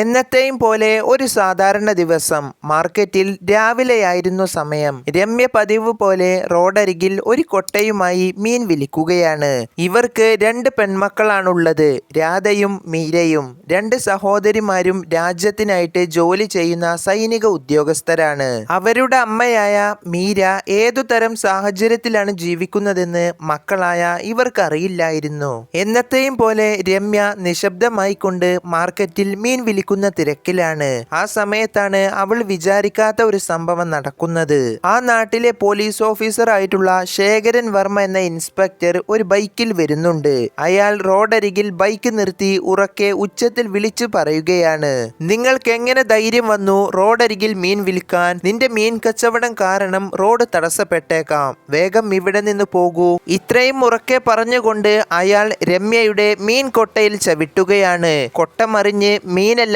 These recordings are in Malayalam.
എന്നത്തെയും പോലെ ഒരു സാധാരണ ദിവസം മാർക്കറ്റിൽ രാവിലെയായിരുന്നു സമയം. രമ്യ പതിവ് പോലെ റോഡരികിൽ ഒരു കൊട്ടയുമായി മീൻ വിളിക്കുകയാണ് ഇവർക്ക് രണ്ട് പെൺമക്കളാണുള്ളത്. രാധയും മീരയും രണ്ട് സഹോദരിമാരും രാജ്യത്തിനായിട്ട് ജോലി ചെയ്യുന്ന സൈനിക ഉദ്യോഗസ്ഥരാണ്. അവരുടെ അമ്മയായ മീര ഏതു തരം സാഹചര്യത്തിലാണ് ജീവിക്കുന്നതെന്ന് മക്കളായ ഇവർക്കറിയില്ലായിരുന്നു എന്നത്തെയും പോലെ രമ്യ നിശബ്ദമായിക്കൊണ്ട് മാർക്കറ്റിൽ മീൻ വിൽക്കുന്ന തിരക്കിലാണ്. ആ സമയത്താണ് അവൾ വിചാരിക്കാത്ത ഒരു സംഭവം നടക്കുന്നത്. ആ നാട്ടിലെ പോലീസ് ഓഫീസർ ആയിട്ടുള്ള ശേഖരൻ വർമ്മ എന്ന ഇൻസ്പെക്ടർ ഒരു ബൈക്കിൽ വരുന്നുണ്ട്. അയാൾ റോഡരികിൽ ബൈക്ക് നിർത്തി ഉറക്കെ ഉച്ചത്തിൽ വിളിച്ചു പറയുകയാണ്. നിങ്ങൾക്ക് എങ്ങനെ ധൈര്യം വന്നു റോഡരികിൽ മീൻ വിൽക്കാൻ? നിന്റെ മീൻ കച്ചവടം കാരണം റോഡ് തടസ്സപ്പെട്ടേക്കാം. വേഗം ഇവിടെ നിന്ന് പോകൂ ഇത്രയും ഉറക്കെ പറഞ്ഞുകൊണ്ട് അയാൾ രമ്യയുടെ മീൻ കൊട്ടയിൽ ചവിട്ടുകയാണ്. കൊട്ട മറിഞ്ഞ്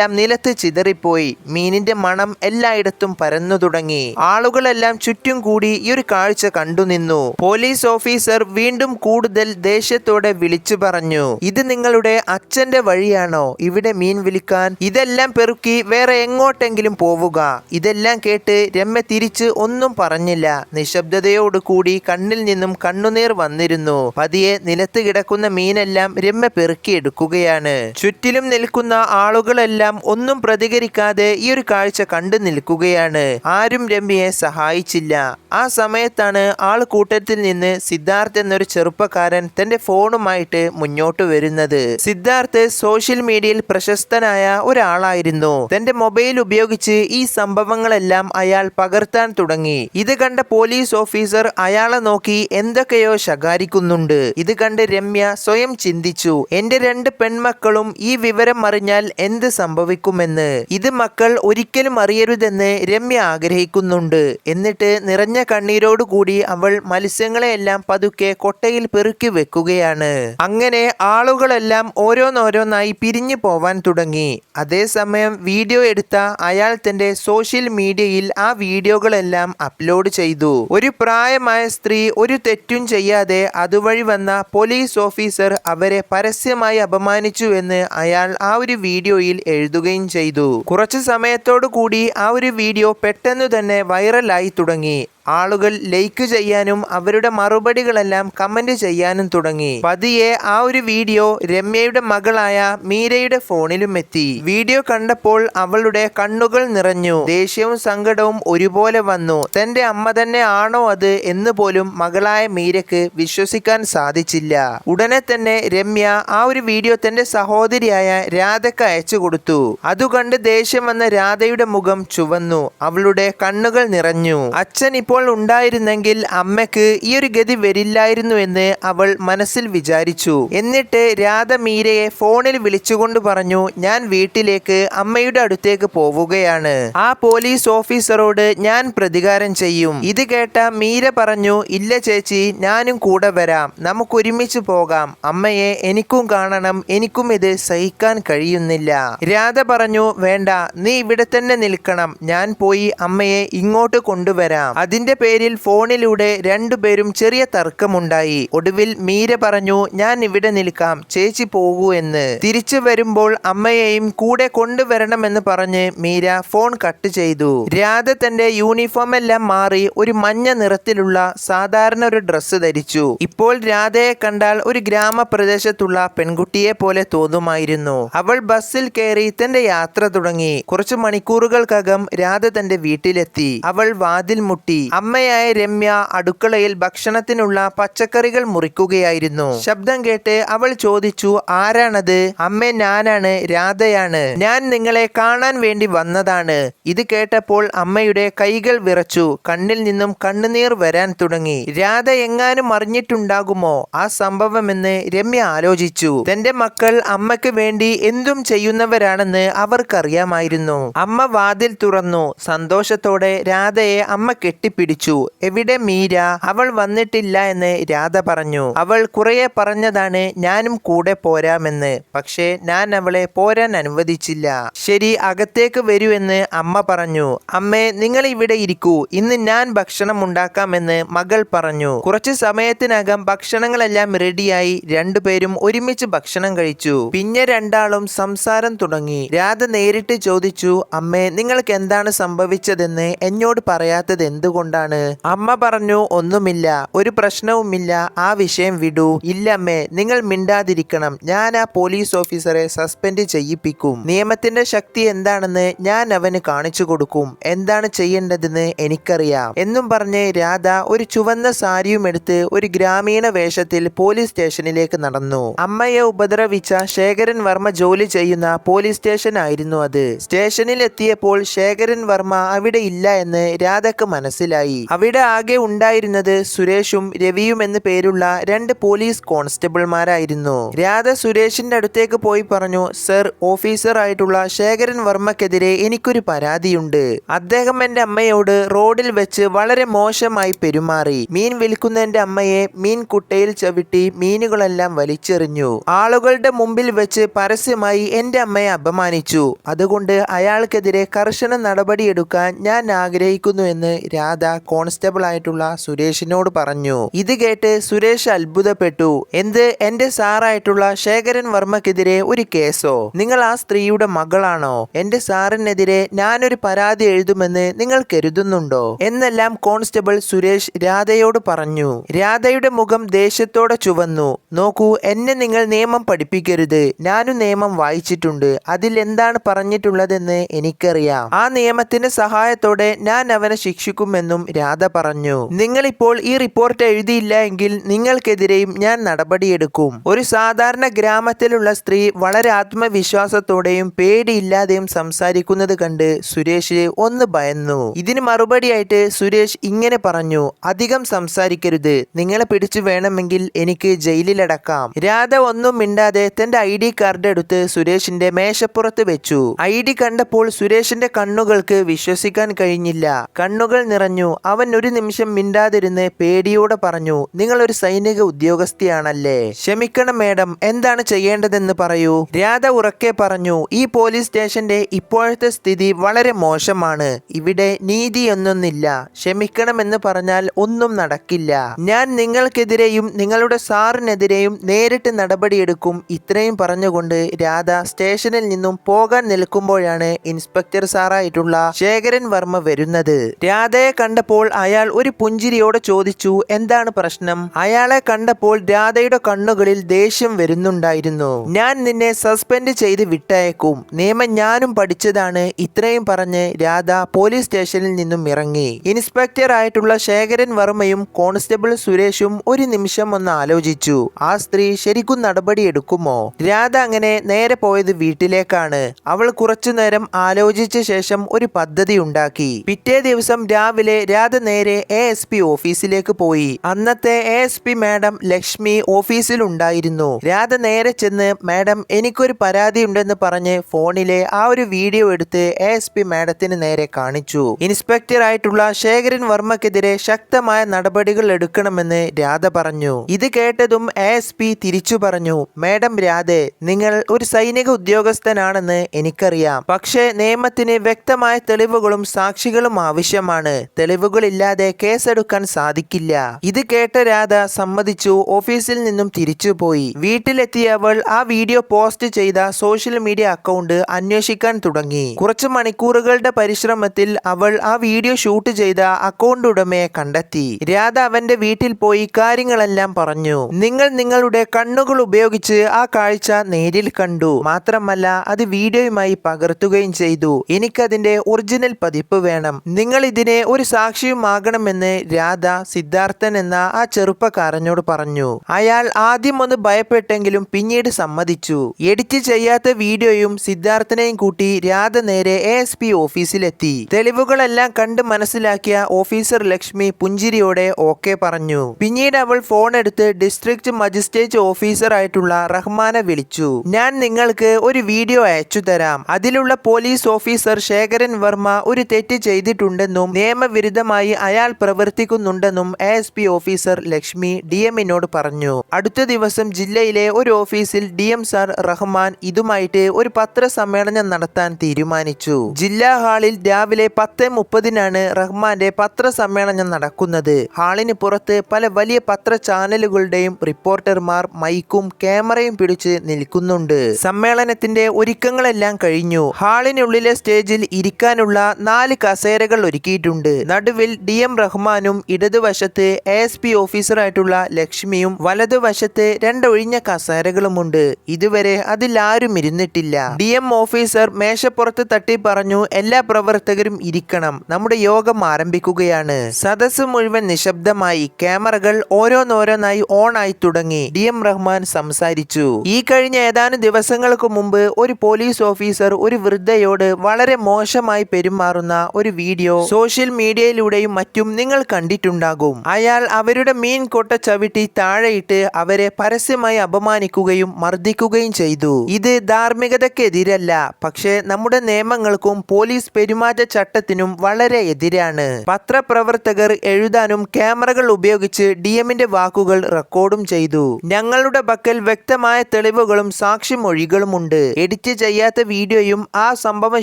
മീനെല്ലാം നിലത്ത് ചിതറിപ്പോയി. മീനിന്റെ മണം എല്ലായിടത്തും പരന്നു തുടങ്ങി. ആളുകളെല്ലാം ചുറ്റും കൂടി ഈ ഒരു കാഴ്ച കണ്ടുനിന്നു പോലീസ് ഓഫീസർ വീണ്ടും കൂടുതൽ ദേഷ്യത്തോടെ വിളിച്ചു പറഞ്ഞു ഇത് നിങ്ങളുടെ അച്ഛന്റെ വഴിയാണോ? ഇവിടെ മീൻ വിളിക്കാൻ ഇതെല്ലാം പെറുക്കി വേറെ എങ്ങോട്ടെങ്കിലും പോവുക. ഇതെല്ലാം കേട്ട് രമ്യ തിരിച്ച് ഒന്നും പറഞ്ഞില്ല. നിശബ്ദതയോടുകൂടി കണ്ണിൽ നിന്നും കണ്ണുനീർ വന്നിരുന്നു. പതിയെ നിലത്ത് കിടക്കുന്ന മീനെല്ലാം രമ്യ പെറുക്കിയെടുക്കുകയാണ് ചുറ്റിലും നിൽക്കുന്ന ആളുകളെല്ലാം ഒന്നും പ്രതികരിക്കാതെ ഈ ഒരു കാഴ്ച കണ്ടു നിൽക്കുകയാണ്. ആരും രമ്യയെ സഹായിച്ചില്ല. ആ സമയത്താണ് ആൾ കൂട്ടത്തിൽ നിന്ന് സിദ്ധാർത്ഥ് എന്നൊരു ചെറുപ്പക്കാരൻ തന്റെ ഫോണുമായിട്ട് മുന്നോട്ട് വരുന്നത്. സിദ്ധാർത്ഥ് സോഷ്യൽ മീഡിയയിൽ പ്രശസ്തനായ ഒരാളായിരുന്നു. തന്റെ മൊബൈൽ ഉപയോഗിച്ച് ഈ സംഭവങ്ങളെല്ലാം അയാൾ പകർത്താൻ തുടങ്ങി. ഇത് കണ്ട പോലീസ് ഓഫീസർ അയാളെ നോക്കി എന്തൊക്കെയോ ശകാരിക്കുന്നുണ്ട്. ഇത് കണ്ട് രമ്യ സ്വയം ചിന്തിച്ചു. എന്റെ രണ്ട് പെൺമക്കളും ഈ വിവരം അറിഞ്ഞാൽ എന്ത് സംഭവിക്കുമെന്ന് ഇത് മക്കൾ ഒരിക്കലും അറിയരുതെന്ന് രമ്യ ആഗ്രഹിക്കുന്നുണ്ട്. എന്നിട്ട് നിറഞ്ഞ കണ്ണീരോട് കൂടി അവൾ മത്സ്യങ്ങളെയെല്ലാം പതുക്കെ കൊട്ടയിൽ പെറുക്കി വെക്കുകയാണ്. അങ്ങനെ ആളുകളെല്ലാം ഓരോന്നോരോന്നായി പിരിഞ്ഞു പോവാൻ തുടങ്ങി. അതേസമയം വീഡിയോ എടുത്ത അയാൾ തന്റെ സോഷ്യൽ മീഡിയയിൽ ആ വീഡിയോകളെല്ലാം അപ്ലോഡ് ചെയ്തു. ഒരു പ്രായമായ സ്ത്രീ ഒരു തെറ്റും ചെയ്യാതെ അതുവഴി വന്ന പോലീസ് ഓഫീസർ അവരെ പരസ്യമായി അപമാനിച്ചു എന്ന് അയാൾ ആ ഒരു വീഡിയോയിൽ എഴുതുകയും ചെയ്തു. കുറച്ച് സമയത്തോടു കൂടി ആ ഒരു വീഡിയോ പെട്ടെന്ന് തന്നെ വൈറലായി തുടങ്ങി. ആളുകൾ ലൈക്ക് ചെയ്യാനും അവരുടെ മറുപടികളെല്ലാം കമന്റ് ചെയ്യാനും തുടങ്ങി. പതിയെ ആ ഒരു വീഡിയോ രമ്യയുടെ മകളായ മീരയുടെ ഫോണിലും എത്തി. വീഡിയോ കണ്ടപ്പോൾ അവളുടെ കണ്ണുകൾ നിറഞ്ഞു. ദേഷ്യവും സങ്കടവും ഒരുപോലെ വന്നു. തന്റെ അമ്മ തന്നെ ആണോ അത് എന്ന് പോലും മകളായ മീരക്ക് വിശ്വസിക്കാൻ സാധിച്ചില്ല. ഉടനെ തന്നെ രമ്യ ആ ഒരു വീഡിയോ തന്റെ സഹോദരിയായ രാധയ്ക്ക് അയച്ചു കൊടുത്തു. അതുകണ്ട് ദേഷ്യം വന്ന രാധയുടെ മുഖം ചുവന്നു. അവളുടെ കണ്ണുകൾ നിറഞ്ഞു. അച്ഛൻ ഇപ്പോൾ ഉണ്ടായിരുന്നെങ്കിൽ അമ്മയ്ക്ക് ഈ ഒരു ഗതി വരില്ലായിരുന്നു എന്ന് അവൾ മനസ്സിൽ വിചാരിച്ചു. എന്നിട്ട് രാധ മീരയെ ഫോണിൽ വിളിച്ചുകൊണ്ട് പറഞ്ഞു ഞാൻ വീട്ടിലേക്ക് അമ്മയുടെ അടുത്തേക്ക് പോവുകയാണ്. ആ പോലീസ് ഓഫീസറോട് ഞാൻ പ്രതികാരം ചെയ്യും. ഇത് കേട്ട മീര പറഞ്ഞു ഇല്ല ചേച്ചി ഞാനും കൂടെ വരാം. നമുക്ക് ഒരുമിച്ച് പോകാം. അമ്മയെ എനിക്കും കാണണം. എനിക്കും ഇത് സഹിക്കാൻ കഴിയുന്നില്ല. രാധ പറഞ്ഞു വേണ്ട നീ ഇവിടെ തന്നെ നിൽക്കണം. ഞാൻ പോയി അമ്മയെ ഇങ്ങോട്ട് കൊണ്ടുവരാം. അതിന്റെ പേരിൽ ഫോണിലൂടെ രണ്ടുപേരും ചെറിയ തർക്കമുണ്ടായി. ഒടുവിൽ മീര പറഞ്ഞു ഞാൻ ഇവിടെ നിൽക്കാം ചേച്ചി പോകൂ എന്ന്. തിരിച്ചു വരുമ്പോൾ അമ്മയെയും കൂടെ കൊണ്ടുവരണമെന്ന് പറഞ്ഞ് മീര ഫോൺ കട്ട് ചെയ്തു. രാധ തന്റെ യൂണിഫോം എല്ലാം മാറി ഒരു മഞ്ഞ നിറത്തിലുള്ള സാധാരണ ഒരു ഡ്രസ്സ് ധരിച്ചു. ഇപ്പോൾ രാധയെ കണ്ടാൽ ഒരു ഗ്രാമപ്രദേശത്തുള്ള പെൺകുട്ടിയെ പോലെ തോന്നുമായിരുന്നു. അവൾ ബസ്സിൽ കയറി തന്റെ യാത്ര തുടങ്ങി. കുറച്ചു മണിക്കൂറുകൾക്കകം രാധ തന്റെ വീട്ടിലെത്തി. അവൾ വാതിൽ മുട്ടി. അമ്മയായ രമ്യ അടുക്കളയിൽ ഭക്ഷണത്തിനുള്ള പച്ചക്കറികൾ മുറിക്കുകയായിരുന്നു. ശബ്ദം കേട്ട് അവൾ ചോദിച്ചു ആരാണത്? അമ്മ ഞാനാണ്. രാധയാണ്. ഞാൻ നിങ്ങളെ കാണാൻ വേണ്ടി വന്നതാണ്. ഇത് കേട്ടപ്പോൾ അമ്മയുടെ കൈകൾ വിറച്ചു. കണ്ണിൽ നിന്നും കണ്ണുനീർ വരാൻ തുടങ്ങി. രാധ എങ്ങാനും അറിഞ്ഞിട്ടുണ്ടാകുമോ ആ സംഭവമെന്ന് രമ്യ ആലോചിച്ചു. തന്റെ മക്കൾ അമ്മയ്ക്ക് വേണ്ടി എന്തും ചെയ്യുന്നവരാണെന്ന് അവർക്കറിയാമായിരുന്നു. അമ്മ വാതിൽ തുറന്നു. സന്തോഷത്തോടെ രാധയെ അമ്മ കെട്ടിപ്പിടിച്ചു. പിടിച്ചു. എവിടെ മീര? അവൾ വന്നിട്ടില്ല എന്ന് രാധ പറഞ്ഞു. അവൾ കുറേ പറഞ്ഞതാണ് ഞാനും കൂടെ പോരാമെന്ന്. പക്ഷേ ഞാൻ അവളെ പോരാൻ അനുവദിച്ചില്ല. ശരി അകത്തേക്ക് വരൂ എന്ന് അമ്മ പറഞ്ഞു. അമ്മേ നിങ്ങൾ ഇവിടെ ഇരിക്കൂ. ഇന്ന് ഞാൻ ഭക്ഷണം ഉണ്ടാക്കാമെന്ന് മകൾ പറഞ്ഞു. കുറച്ചു സമയത്തിനകം ഭക്ഷണങ്ങളെല്ലാം റെഡിയായി രണ്ടുപേരും ഒരുമിച്ച് ഭക്ഷണം കഴിച്ചു. പിന്നെ രണ്ടാളും സംസാരം തുടങ്ങി. രാധ നേരിട്ട് ചോദിച്ചു അമ്മേ നിങ്ങൾക്ക് എന്താണ് സംഭവിച്ചതെന്ന്? എന്നോട് പറയാത്തത് എന്തുകൊണ്ടാണ്? അമ്മ പറഞ്ഞു ഒന്നുമില്ല ഒരു പ്രശ്നവുമില്ല ആ വിഷയം വിടൂ. ഇല്ലമ്മേ നിങ്ങൾ മിണ്ടാതിരിക്കണം. ഞാൻ ആ പോലീസ് ഓഫീസറെ സസ്പെൻഡ് ചെയ്യിപ്പിക്കും. നിയമത്തിന്റെ ശക്തി എന്താണെന്ന് ഞാൻ അവന് കാണിച്ചു കൊടുക്കും. എന്താണ് ചെയ്യേണ്ടതെന്ന് എനിക്കറിയാം. എന്നും പറഞ്ഞ് രാധ ഒരു ചുവന്ന സാരിയും എടുത്ത് ഒരു ഗ്രാമീണ വേഷത്തിൽ പോലീസ് സ്റ്റേഷനിലേക്ക് നടന്നു. അമ്മയെ ഉപദ്രവിച്ച ശേഖരൻ വർമ്മ ജോലി ചെയ്യുന്ന പോലീസ് സ്റ്റേഷൻ ആയിരുന്നു അത്. സ്റ്റേഷനിൽ എത്തിയപ്പോൾ ശേഖരൻ വർമ്മ അവിടെ ഇല്ല എന്ന് രാധക്ക് മനസ്സിലായി. അവിടെ ആകെ ഉണ്ടായിരുന്നത് സുരേഷും രവിയും എന്ന് പേരുള്ള രണ്ട് പോലീസ് കോൺസ്റ്റബിൾമാരായിരുന്നു. രാധ സുരേഷിന്റെ അടുത്തേക്ക് പോയി പറഞ്ഞു സർ ഓഫീസർ ആയിട്ടുള്ള ശേഖരൻ വർമ്മക്കെതിരെ എനിക്കൊരു പരാതിയുണ്ട്. അദ്ദേഹം എന്റെ അമ്മയോട് റോഡിൽ വെച്ച് വളരെ മോശമായി പെരുമാറി. മീൻ വിൽക്കുന്ന എന്റെ അമ്മയെ മീൻ കുട്ടയിൽ ചവിട്ടി മീനുകളെല്ലാം വലിച്ചെറിഞ്ഞു. ആളുകളുടെ മുമ്പിൽ വെച്ച് പരസ്യമായി എന്റെ അമ്മയെ അപമാനിച്ചു. അതുകൊണ്ട് അയാൾക്കെതിരെ കർശന നടപടിയെടുക്കാൻ ഞാൻ ആഗ്രഹിക്കുന്നു എന്ന് രാധ കോൺസ്റ്റബിൾ ആയിട്ടുള്ള സുരേഷിനോട് പറഞ്ഞു. ഇത് കേട്ട് സുരേഷ് അത്ഭുതപ്പെട്ടു. എന്ത്? എന്റെ സാറായിട്ടുള്ള ശേഖരൻ വർമ്മക്കെതിരെ ഒരു കേസോ? നിങ്ങൾ ആ സ്ത്രീയുടെ മകളാണോ? എന്റെ സാറിനെതിരെ ഞാനൊരു പരാതി എഴുതുമെന്ന് നിങ്ങൾ കരുതുന്നുണ്ടോ? എന്നെല്ലാം കോൺസ്റ്റബിൾ സുരേഷ് രാധയോട് പറഞ്ഞു. രാധയുടെ മുഖം ദേഷ്യത്തോടെ ചുവന്നു. നോക്കൂ എന്നെ നിങ്ങൾ നിയമം പഠിപ്പിക്കരുത്. ഞാനും നിയമം വായിച്ചിട്ടുണ്ട്. അതിൽ എന്താണ് പറഞ്ഞിട്ടുള്ളതെന്ന് എനിക്കറിയാം. ആ നിയമത്തിന്റെ സഹായത്തോടെ ഞാൻ അവനെ ശിക്ഷിക്കുമെന്നും രാധ പറഞ്ഞു നിങ്ങളിപ്പോൾ ഈ റിപ്പോർട്ട് എഴുതിയില്ല എങ്കിൽ നിങ്ങൾക്കെതിരെയും ഞാൻ നടപടിയെടുക്കും. ഒരു സാധാരണ ഗ്രാമത്തിലുള്ള സ്ത്രീ വളരെ ആത്മവിശ്വാസത്തോടെയും പേടിയില്ലാതെയും സംസാരിക്കുന്നത് കണ്ട് സുരേഷ് ഒന്ന് ഭയന്നു. ഇതിന് മറുപടിയായിട്ട് സുരേഷ് ഇങ്ങനെ പറഞ്ഞു അധികം സംസാരിക്കരുത്. നിങ്ങളെ പിടിച്ചു വേണമെങ്കിൽ എനിക്ക് ജയിലിലടക്കാം. രാധ ഒന്നും മിണ്ടാതെ തന്റെ ഐ ഡി കാർഡ് എടുത്ത് സുരേഷിന്റെ മേശപ്പുറത്ത് വെച്ചു. ഐ ഡി കണ്ടപ്പോൾ സുരേഷിന്റെ കണ്ണുകൾക്ക് വിശ്വസിക്കാൻ കഴിഞ്ഞില്ല. കണ്ണുകൾ നിറഞ്ഞു. അവൻ ഒരു നിമിഷം മിണ്ടാതിരുന്ന് പേടിയോടെ പറഞ്ഞു നിങ്ങൾ ഒരു സൈനിക ഉദ്യോഗസ്ഥയാണല്ലേ? ക്ഷമിക്കണം മേഡം എന്താണ് ചെയ്യേണ്ടതെന്ന് പറയൂ. രാധ ഉറക്കെ പറഞ്ഞു ഈ പോലീസ് സ്റ്റേഷന്റെ ഇപ്പോഴത്തെ സ്ഥിതി വളരെ മോശമാണ്. ഇവിടെ നീതിയൊന്നൊന്നില്ല. ക്ഷമിക്കണമെന്ന് പറഞ്ഞാൽ ഒന്നും നടക്കില്ല. ഞാൻ നിങ്ങൾക്കെതിരെയും നിങ്ങളുടെ സാറിനെതിരെയും നേരിട്ട് നടപടിയെടുക്കും ഇത്രയും പറഞ്ഞുകൊണ്ട് രാധ സ്റ്റേഷനിൽ നിന്നും പോകാൻ നിൽക്കുമ്പോഴാണ് ഇൻസ്പെക്ടർ സാറായിട്ടുള്ള ശേഖരൻ വർമ്മ വരുന്നത്. രാധയെ കണ്ടപ്പോൾ അയാൾ ഒരു പുഞ്ചിരിയോട് ചോദിച്ചു എന്താണ് പ്രശ്നം? അയാളെ കണ്ടപ്പോൾ രാധയുടെ കണ്ണുകളിൽ ദേഷ്യം വരുന്നുണ്ടായിരുന്നു. ഞാൻ നിന്നെ സസ്പെൻഡ് ചെയ്ത് വിട്ടയക്കും നിയമം ഞാനും പഠിച്ചതാണ്. ഇത്രയും പറഞ്ഞ് രാധ പോലീസ് സ്റ്റേഷനിൽ നിന്നും ഇറങ്ങി. ഇൻസ്പെക്ടർ ആയിട്ടുള്ള ശേഖരൻ വർമ്മയും കോൺസ്റ്റബിൾ സുരേഷും ഒരു നിമിഷം ഒന്ന് ആലോചിച്ചു. ആ സ്ത്രീ ശരിക്കും നടപടി എടുക്കുമോ? രാധ അങ്ങനെ നേരെ പോയത് വീട്ടിലേക്കാണ്. അവൾ കുറച്ചു നേരം ആലോചിച്ച ശേഷം ഒരു പദ്ധതി ഉണ്ടാക്കി. പിറ്റേ ദിവസം രാവിലെ രാധ നേരെ എ എസ് പി ഓഫീസിലേക്ക് പോയി. അന്നത്തെ A S P madam Lakshmi ഓഫീസിൽ ഉണ്ടായിരുന്നു രാധ നേരെ ചെന്ന് മാഡം എനിക്കൊരു പരാതി ഉണ്ടെന്ന് പറഞ്ഞ് ഫോണിലെ ആ ഒരു വീഡിയോ എടുത്ത് എ എസ് പി മാഡത്തിന് നേരെ കാണിച്ചു. ഇൻസ്പെക്ടർ ആയിട്ടുള്ള ശേഖരൻ വർമ്മക്കെതിരെ ശക്തമായ നടപടികൾ എടുക്കണമെന്ന് രാധ പറഞ്ഞു. ഇത് കേട്ടതും എ എസ് പി തിരിച്ചു പറഞ്ഞു മാഡം രാധെ നിങ്ങൾ ഒരു സൈനിക ഉദ്യോഗസ്ഥനാണെന്ന് എനിക്കറിയാം. പക്ഷേ നിയമത്തിന് വ്യക്തമായ തെളിവുകളും സാക്ഷികളും ആവശ്യമാണ്. തെളിവുകളില്ലാതെ കേസെടുക്കാൻ സാധിക്കില്ല. ഇത് കേട്ട രാധ സമ്മതിച്ചു. ഓഫീസിൽ നിന്നും തിരിച്ചുപോയി. വീട്ടിലെത്തിയ അവൾ ആ വീഡിയോ പോസ്റ്റ് ചെയ്ത സോഷ്യൽ മീഡിയ അക്കൗണ്ട് അന്വേഷിക്കാൻ തുടങ്ങി. കുറച്ച് മണിക്കൂറുകളുടെ പരിശ്രമത്തിൽ അവൾ ആ വീഡിയോ ഷൂട്ട് ചെയ്ത അക്കൗണ്ട് ഉടമയെ കണ്ടെത്തി. രാധ അവന്റെ വീട്ടിൽ പോയി കാര്യങ്ങളെല്ലാം പറഞ്ഞു. നിങ്ങൾ നിങ്ങളുടെ കണ്ണുകൾ ഉപയോഗിച്ച് ആ കാഴ്ച നേരിൽ കണ്ടു. മാത്രമല്ല അത് വീഡിയോയുമായി പകർത്തുകയും ചെയ്തു. എനിക്കതിന്റെ ഒറിജിനൽ പതിപ്പ് വേണം. നിങ്ങൾ ഇതിനെ ഒരു സാക്ഷിയുമാകണമെന്ന് രാധ സിദ്ധാർത്ഥൻ എന്ന ആ ചെറുപ്പക്കാരനോട് പറഞ്ഞു. അയാൾ ആദ്യം ഒന്ന് ഭയപ്പെട്ടെങ്കിലും പിന്നീട് സമ്മതിച്ചു. എഡിറ്റ് ചെയ്യാത്ത വീഡിയോയും സിദ്ധാർത്ഥനെയും കൂട്ടി രാധ നേരെ എ എസ് പി ഓഫീസിലെത്തി. തെളിവുകളെല്ലാം കണ്ട് മനസ്സിലാക്കിയ ഓഫീസർ ലക്ഷ്മി പുഞ്ചിരിയോടെ ഓക്കെ പറഞ്ഞു. പിന്നീട് അവൾ ഫോൺ എടുത്ത് ഡിസ്ട്രിക്ട് മജിസ്ട്രേറ്റ് ഓഫീസർ ആയിട്ടുള്ള റഹ്മാനെ വിളിച്ചു. ഞാൻ നിങ്ങൾക്ക് ഒരു വീഡിയോ അയച്ചു തരാം അതിലുള്ള പോലീസ് ഓഫീസർ ശേഖരൻ വർമ്മ ഒരു തെറ്റ് ചെയ്തിട്ടുണ്ടെന്നും നിയമവിരുദ്ധ നിയമവിരുദ്ധമായി അയാൾ പ്രവർത്തിക്കുന്നുണ്ടെന്നും A S P officer Lakshmi D എമ്മിനോട് പറഞ്ഞു. അടുത്ത ദിവസം ജില്ലയിലെ ഒരു ഓഫീസിൽ ഡി എം സാർ റഹ്മാൻ ഇതുമായിട്ട് ഒരു പത്രസമ്മേളനം നടത്താൻ തീരുമാനിച്ചു. ജില്ലാ ഹാളിൽ രാവിലെ പത്ത് മുപ്പതിനാണ് റഹ്മാന്റെ പത്രസമ്മേളനം നടക്കുന്നത്. ഹാളിന് പുറത്ത് പല വലിയ പത്ര ചാനലുകളുടെയും റിപ്പോർട്ടർമാർ മൈക്കും ക്യാമറയും പിടിച്ച് നിൽക്കുന്നുണ്ട്. സമ്മേളനത്തിന്റെ ഒരുക്കങ്ങളെല്ലാം കഴിഞ്ഞു. ഹാളിനുള്ളിലെ സ്റ്റേജിൽ ഇരിക്കാനുള്ള നാല് കസേരകൾ ഒരുക്കിയിട്ടുണ്ട്. നടുവിൽ ഡി എം റഹ്മാനും ഇടതുവശത്ത് എ എസ് പി ഓഫീസറായിട്ടുള്ള ലക്ഷ്മിയും വലതുവശത്ത് രണ്ടൊഴിഞ്ഞ കസേരകളുമുണ്ട്. ഇതുവരെ അതിൽ ആരും ഇരുന്നിട്ടില്ല. ഡി എം ഓഫീസർ മേശപ്പുറത്ത് തട്ടി പറഞ്ഞു എല്ലാ പ്രവർത്തകരും ഇരിക്കണം. നമ്മുടെ യോഗം ആരംഭിക്കുകയാണ്. സദസ് മുഴുവൻ നിശബ്ദമായി. ക്യാമറകൾ ഓരോന്നോരോന്നായി ഓൺ ആയി തുടങ്ങി. ഡി എം റഹ്മാൻ സംസാരിച്ചു. ഈ കഴിഞ്ഞ ഏതാനും ദിവസങ്ങൾക്ക് മുമ്പ് ഒരു പോലീസ് ഓഫീസർ ഒരു വൃദ്ധയോട് വളരെ മോശമായി പെരുമാറുന്ന ഒരു വീഡിയോ സോഷ്യൽ മീഡിയയിലൂടെയും മറ്റും നിങ്ങൾ കണ്ടിട്ടുണ്ടാകും. അയാൾ അവരുടെ മീൻ കൊട്ട ചവിട്ടി താഴെയിട്ട് അവരെ പരസ്യമായി അപമാനിക്കുകയും മർദ്ദിക്കുകയും ചെയ്തു. ഇത് ധാർമ്മികതക്കെതിരല്ല. പക്ഷേ നമ്മുടെ നിയമങ്ങൾക്കും പോലീസ് പെരുമാറ്റ ചട്ടത്തിനും വളരെ എതിരാണ്. പത്രപ്രവർത്തകർ എഴുതാനും ക്യാമറകൾ ഉപയോഗിച്ച് ഡി എമ്മിന്റെ വാക്കുകൾ റെക്കോർഡും ചെയ്തു. ഞങ്ങളുടെ പക്കൽ വ്യക്തമായ തെളിവുകളും സാക്ഷിമൊഴികളുമുണ്ട് എഡിറ്റ് ചെയ്യാത്ത വീഡിയോയും ആ സംഭവം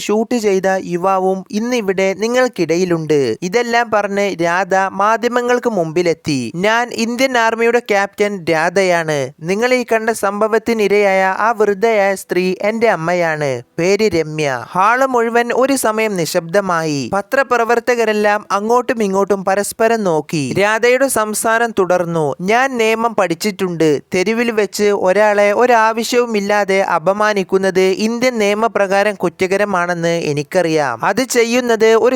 ഷൂട്ട് ചെയ്ത യുവാവും ഇന്നിവിടെ നിങ്ങൾക്കിടയിലുണ്ട്. ഇതെല്ലാം പറഞ്ഞ് രാധ മാധ്യമങ്ങൾക്ക് മുമ്പിലെത്തി. ഞാൻ ഇന്ത്യൻ ആർമിയുടെ ക്യാപ്റ്റൻ രാധയാണ്. നിങ്ങൾ ഈ കണ്ട സംഭവത്തിനിരയായ ആ വൃദ്ധയായ സ്ത്രീ എന്റെ അമ്മയാണ്. പേര് രമ്യ. ഹാൾ മുഴുവൻ ഒരു സമയം നിശബ്ദമായി. പത്രപ്രവർത്തകരെല്ലാം അങ്ങോട്ടും ഇങ്ങോട്ടും പരസ്പരം നോക്കി. രാധയുടെ സംസാരം തുടർന്നു. ഞാൻ നിയമം പഠിച്ചിട്ടുണ്ട്. തെരുവിൽ വെച്ച് ഒരാളെ ഒരാവശ്യവുമില്ലാതെ അപമാനിക്കുന്നത് ഇന്ത്യൻ നിയമപ്രകാരം കുറ്റകരമാണെന്ന് എനിക്കറിയാം. അത് ചെയ്യുന്നത് ഒരു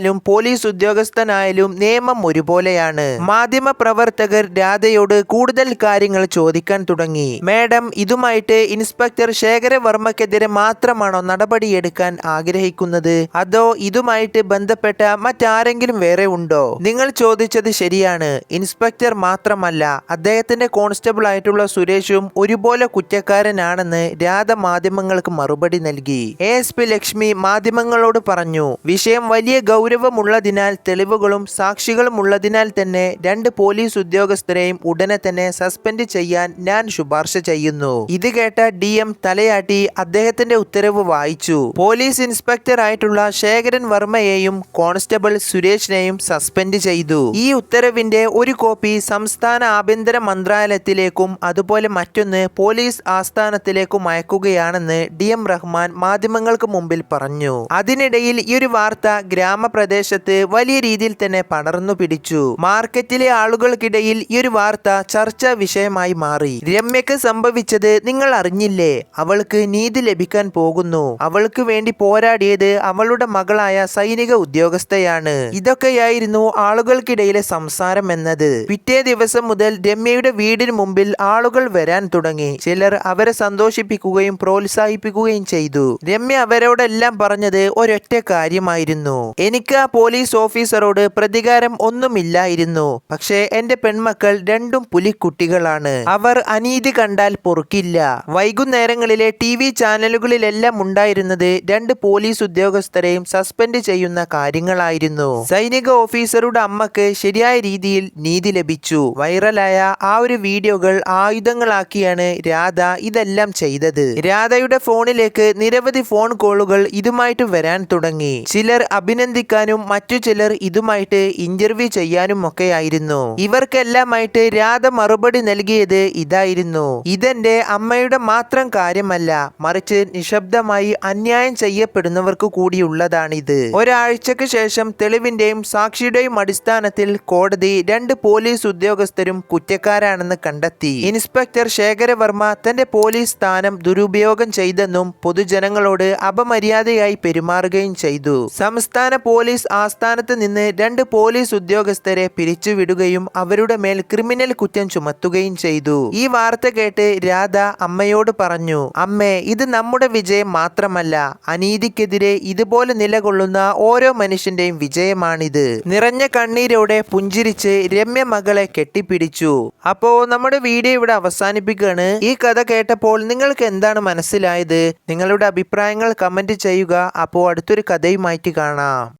സാധാരണക്കാരനായാലും പോലീസ് ഉദ്യോഗസ്ഥനായാലും നിയമം ഒരുപോലെയാണ്. മാധ്യമ പ്രവർത്തകർ രാധയോട് കൂടുതൽ കാര്യങ്ങൾ ചോദിക്കാൻ തുടങ്ങി. മേഡം ഇതുമായിട്ട് ഇൻസ്പെക്ടർ ശേഖരവർമ്മക്കെതിരെ മാത്രമാണോ നടപടിയെടുക്കാൻ ആഗ്രഹിക്കുന്നത്? അതോ ഇതുമായിട്ട് ബന്ധപ്പെട്ട മറ്റാരെങ്കിലും വേറെ ഉണ്ടോ? നിങ്ങൾ ചോദിച്ചത് ശരിയാണ്. ഇൻസ്പെക്ടർ മാത്രമല്ല അദ്ദേഹത്തിന്റെ കോൺസ്റ്റബിൾ ആയിട്ടുള്ള സുരേഷും ഒരുപോലെ കുറ്റക്കാരനാണെന്ന് രാധ മാധ്യമങ്ങൾക്ക് മറുപടി നൽകി. എ. എസ്. പി. ലക്ഷ്മി മാധ്യമങ്ങളോട് പറഞ്ഞു വിഷയം വലിയ ഗൗരവമുള്ളതിനാൽ തെളിവുകളും സാക്ഷികളും ഉള്ളതിനാൽ തന്നെ രണ്ട് പോലീസ് ഉദ്യോഗസ്ഥരെയും ഉടനെ തന്നെ സസ്പെൻഡ് ചെയ്യാൻ ഞാൻ ശുപാർശ ചെയ്യുന്നു. ഇത് കേട്ട ഡി എം തലയാട്ടി അദ്ദേഹത്തിന്റെ ഉത്തരവ് വായിച്ചു. പോലീസ് ഇൻസ്പെക്ടർ ആയിട്ടുള്ള ശേഖരൻ വർമ്മയെയും കോൺസ്റ്റബിൾ സുരേഷിനെയും സസ്പെൻഡ് ചെയ്തു. ഈ ഉത്തരവിന്റെ ഒരു കോപ്പി സംസ്ഥാന ആഭ്യന്തര മന്ത്രാലയത്തിലേക്കും അതുപോലെ മറ്റൊന്ന് പോലീസ് ആസ്ഥാനത്തിലേക്കും അയക്കുകയാണെന്ന് ഡി എം റഹ്മാൻ മാധ്യമങ്ങൾക്ക് മുമ്പിൽ പറഞ്ഞു. അതിനിടയിൽ ഈ ഒരു വാർത്ത ഗ്രാമപ്രദേശത്ത് വലിയ രീതിയിൽ തന്നെ പടർന്നു പിടിച്ചു. മാർക്കറ്റിലെ ആളുകൾക്കിടയിൽ ഈ ഒരു വാർത്ത ചർച്ചാ വിഷയമായി മാറി. രമ്യക്ക് സംഭവിച്ചത് നിങ്ങൾ അറിഞ്ഞില്ലേ? അവൾക്ക് നീതി ലഭിക്കാൻ പോകുന്നു. അവൾക്ക് വേണ്ടി പോരാടിയത് അവളുടെ മകളായ സൈനിക ഉദ്യോഗസ്ഥയാണ്. ഇതൊക്കെയായിരുന്നു ആളുകൾക്കിടയിലെ സംസാരം എന്നത്. പിറ്റേ ദിവസം മുതൽ രമ്യയുടെ വീടിന് മുമ്പിൽ ആളുകൾ വരാൻ തുടങ്ങി. ചിലർ അവരെ സന്തോഷിപ്പിക്കുകയും പ്രോത്സാഹിപ്പിക്കുകയും ചെയ്തു. രമ്യ അവരോടെല്ലാം പറഞ്ഞത് ഒരൊറ്റ കാര്യമായിരുന്നു. എനിക്ക് ആ പോലീസ് ഓഫീസറോട് പ്രതികാരം ഒന്നുമില്ലായിരുന്നു. പക്ഷേ എന്റെ പെൺമക്കൾ രണ്ടും പുലിക്കുട്ടികളാണ്. അവർ അനീതി കണ്ടാൽ പൊറുക്കില്ല. വൈകുന്നേരങ്ങളിലെ ടി വി ചാനലുകളിലെല്ലാം ഉണ്ടായിരുന്നത് രണ്ട് പോലീസ് ഉദ്യോഗസ്ഥരെയും സസ്പെൻഡ് ചെയ്യുന്ന കാര്യങ്ങളായിരുന്നു. സൈനിക ഓഫീസറുടെ അമ്മയ്ക്ക് ശരിയായ രീതിയിൽ നീതി ലഭിച്ചു. വൈറലായ ആ ഒരു വീഡിയോകൾ ആയുധങ്ങളാക്കിയാണ് രാധ ഇതെല്ലാം ചെയ്തത്. രാധയുടെ ഫോണിലേക്ക് നിരവധി ഫോൺ കോളുകൾ ഇതുമായിട്ട് വരാൻ തുടങ്ങി. ചിലർ അഭിനന്ദിക്കാനും മറ്റു ചിലർ ഇതുമായിട്ട് ഇന്റർവ്യൂ ചെയ്യാനും ഒക്കെ ആയിരുന്നു ഇവർക്കെല്ലാമായിട്ട് രാധ മറുപടി നൽകിയത് ഇതായിരുന്നു. ഇതെന്റെ അമ്മയുടെ മാത്രം കാര്യമല്ല മറിച്ച് നിശബ്ദമായി അന്യായം ചെയ്യപ്പെടുന്നവർക്ക് കൂടിയുള്ളതാണിത്. ഒരാഴ്ചക്ക് ശേഷം തെളിവിന്റെയും സാക്ഷിയുടെയും അടിസ്ഥാനത്തിൽ കോടതി രണ്ട് പോലീസ് ഉദ്യോഗസ്ഥരും കുറ്റക്കാരാണെന്ന് കണ്ടെത്തി. ഇൻസ്പെക്ടർ ശേഖരവർമ്മ തന്റെ പോലീസ് സ്ഥാനം ദുരുപയോഗം ചെയ്തെന്നും പൊതുജനങ്ങളോട് അപമര്യാദയായി പെരുമാറുകയും ചെയ്തു. സംസ്ഥാന പോലീസ് ആസ്ഥാനത്ത് നിന്ന് രണ്ട് പോലീസ് ഉദ്യോഗസ്ഥരെ പിരിച്ചുവിടുകയും അവരുടെ മേൽ ക്രിമിനൽ കുറ്റം ചുമത്തുകയും ചെയ്തു. ഈ വാർത്ത കേട്ട് രാധ അമ്മയോട് പറഞ്ഞു അമ്മേ ഇത് നമ്മുടെ വിജയം മാത്രമല്ല. അനീതിക്കെതിരെ ഇതുപോലെ നിലകൊള്ളുന്ന ഓരോ മനുഷ്യന്റെയും വിജയമാണിത്. നിറഞ്ഞ കണ്ണീരോടെ പുഞ്ചിരിച്ച് രമ്യ മകളെ കെട്ടിപ്പിടിച്ചു. അപ്പോ നമ്മുടെ വീഡിയോ ഇവിടെ അവസാനിപ്പിക്കുകയാണ്. ഈ കഥ കേട്ടപ്പോൾ നിങ്ങൾക്ക് എന്താണ് മനസ്സിലായത്? നിങ്ങളുടെ അഭിപ്രായങ്ങൾ കമന്റ് ചെയ്യുക. അപ്പോൾ അടുത്തൊരു കഥയുമായിട്ട് കാണാം.